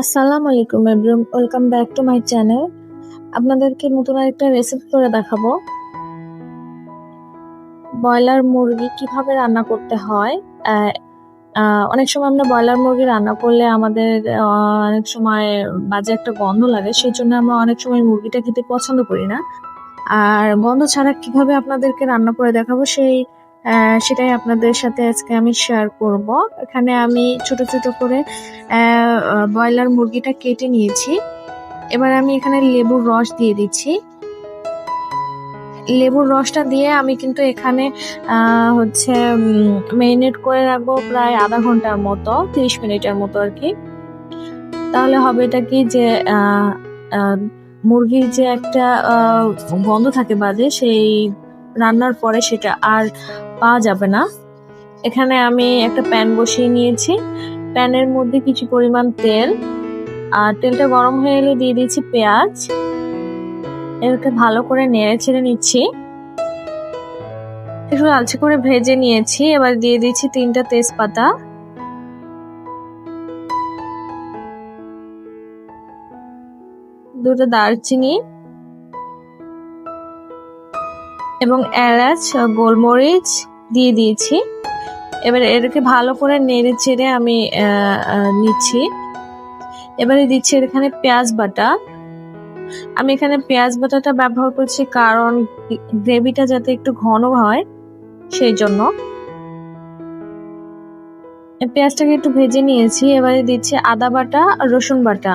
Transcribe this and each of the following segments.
আসসালামু আলাইকুম everyone welcome back to my channel আপনাদেরকে নতুন একটা রেসিপি করে দেখাবো। ব্রয়লার মুরগি কীভাবে রান্না করতে হয়। অনেক সময় আমরা ব্রয়লার মুরগি রান্না করলে আমাদের অনেক সময় বাজে একটা গন্ধ লাগে, সেই জন্য আমরা অনেক সময় মুরগিটা খেতে পছন্দ করি না। আর গন্ধ ছাড়া কীভাবে আপনাদেরকে রান্না করে দেখাবো, সেই সেটাই আপনাদের সাথে আজকে আমি শেয়ার করব। এখানে আমি ছোট ছোট করে ব্রয়লার মুরগিটা কেটে নিয়েছি। এবার আমি এখানে লেবুর রস দিয়ে দিচ্ছি। লেবুর রসটা দিয়ে আমি কিন্তু এখানে হচ্ছে মেরিনেট করে রাখব প্রায় আধা ঘণ্টার মতো, তিরিশ মিনিটের মতো আর কি। তাহলে হবে এটা কি যে মুরগির যে একটা গন্ধ থাকে বাজে, সেই রান্নার পরে সেটা আর পাওয়া যাবে না। এখানে আমি একটা প্যান বসিয়ে নিয়েছি। প্যানের মধ্যে কিছু পরিমাণ তেল। আর তেলটা গরম হয়ে এলে দিয়ে দিয়েছি পেঁয়াজ। এটাকে ভালো করে নেড়ে ছেড়ে নিচ্ছি। একটু লালচে করে ভেজে নিয়েছি। এবার দিয়ে দিচ্ছি তিনটা তেজপাতা। দুটো দারচিনি। এবং এলাচ গোলমরিচ দিয়ে দিয়েছি। এবার এটাকে ভালো করে নেড়ে চেড়ে আমি নিচ্ছি। এবারে দিচ্ছি এখানে পেঁয়াজ বাটা। আমি এখানে পেঁয়াজ বাটাটা ব্যবহার করছি কারণ গ্রেভিটা যাতে একটু ঘন হয় সেই জন্য। পেঁয়াজটাকে একটু ভেজে নিয়েছি। এবারে দিচ্ছি আদা বাটা, রসুন বাটা।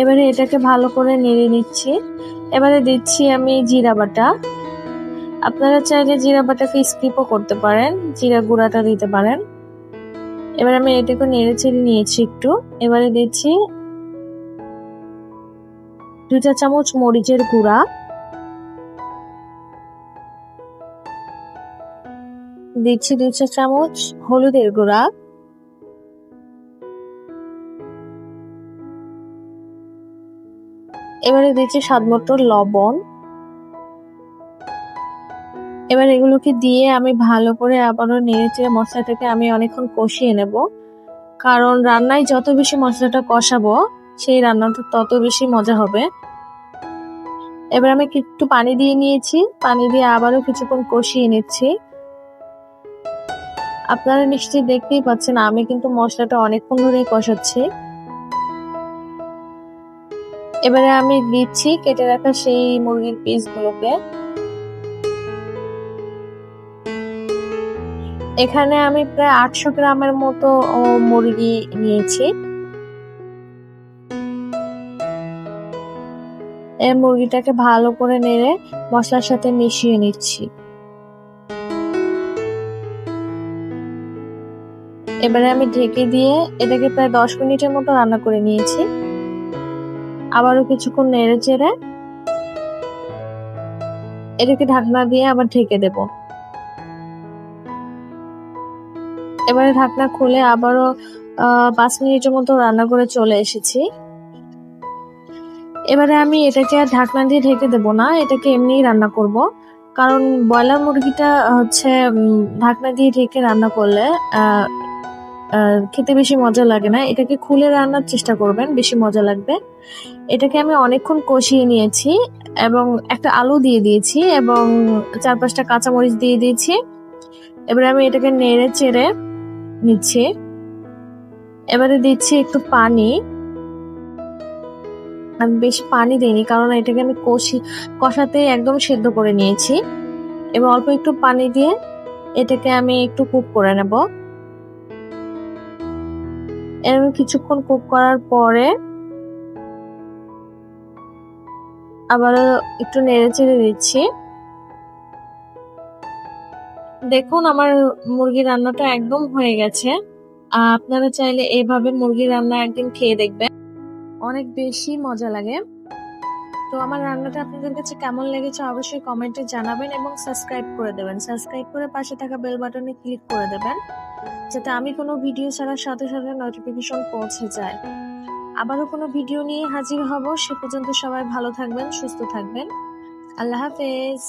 এবারে এটাকে ভালো করে নেড়ে নিচ্ছি। এবারে দিচ্ছি আমি জিরা বাটা। আপনারা চাইলে জিরা বাটাকে স্কিপও করতে পারেন, জিরা গুঁড়াটা দিতে পারেন। এবার আমি এটাকে নেড়ে চেড়ে নিয়েছি একটু। এবারে দিচ্ছি দু চা চামচ মরিচের গুঁড়া। দিচ্ছি দু চা চামচ হলুদের গুঁড়া। এবারে দিচ্ছি স্বাদ মতো লবণ। এবার এগুলোকে দিয়ে আমি ভালো করে আবারও নেড়েচেড়ে মশলাটাকে আমি অনেকক্ষণ কষিয়ে নেব। কারণ রান্নায় যত বেশি মশলাটা কষাবো, সেই রান্নাটা তত বেশি মজা হবে। এবার আমি একটু পানি দিয়ে নিয়েছি। পানি দিয়ে আবারও কিছুক্ষণ কষিয়ে নিচ্ছি। আপনারা নিশ্চয়ই দেখতেই পাচ্ছেন, আমি কিন্তু মশলাটা অনেকক্ষণ ধরেই কষাচ্ছি। এবারে আমি দিচ্ছি কেটে রাখা সেই মুরগির পিসগুলোকে এখানে আমি প্রায় আটশো গ্রামের মতো মুরগি নিয়েছি। এই মুরগিটাকে ভালো করে নেড়ে মশলার সাথে মিশিয়ে নিচ্ছি। এবারে আমি ঢেকে দিয়ে এটাকে প্রায় দশ মিনিটের মতো রান্না করে নিয়েছি। আবারও কিছুক্ষণ নেড়ে চেড়ে এটাকে ঢাকনা দিয়ে আবার ঢেকে দেবো। এবারে ঢাকনা খুলে আবারও পাঁচ মিনিটের মতো রান্না করে চলে এসেছি। এবারে আমি এটাকে আর ঢাকনা দিয়ে ঢেকে দেবো না, এটাকে এমনিই রান্না করব। কারণ ব্রয়লার মুরগিটা হচ্ছে ঢাকনা দিয়ে ঢেকে রান্না করলে খেতে বেশি মজা লাগে না। এটাকে খুলে রান্নার চেষ্টা করবেন, বেশি মজা লাগবে। এটাকে আমি অনেকক্ষণ কষিয়ে নিয়েছি এবং একটা আলু দিয়ে দিয়েছি এবং চার পাঁচটা কাঁচামরিচ দিয়ে দিয়েছি। এবারে আমি এটাকে নেড়ে চেড়ে নিচ্ছি। এবারে দিচ্ছি একটু পানি। আমি বেশি পানি দিইনি কারণ এটাকে আমি কষি, কষাতে একদম সেদ্ধ করে নিয়েছি। এবার অল্প একটু পানি দিয়ে এটাকে আমি একটু কুক করে নেব। এরকম কিছুক্ষণ কুক করার পরে আবার একটু নেড়ে চেড়ে দিচ্ছি। দেখুন, আমার মুরগি রান্নাটা একদম হয়ে গেছে। আপনারা চাইলে এভাবে মুরগি রান্না একদিন খেয়ে দেখবেন। অনেক বেশি মজা লাগে। তো আমার রান্নাটা আপনাদের কাছে কেমন লেগেছে অবশ্যই কমেন্টে জানাবেন এবং সাবস্ক্রাইব করে দেবেন। সাবস্ক্রাইব করে পাশে থাকা বেল বাটনে ক্লিক করে দেবেন, যাতে আমি কোনো ভিডিও ছাড়ার সাথে সাথে নোটিফিকেশন পৌঁছে যায়। আবারও কোনো ভিডিও নিয়ে হাজির হব, সে পর্যন্ত সবাই ভালো থাকবেন, সুস্থ থাকবেন। আল্লাহ হাফেজ।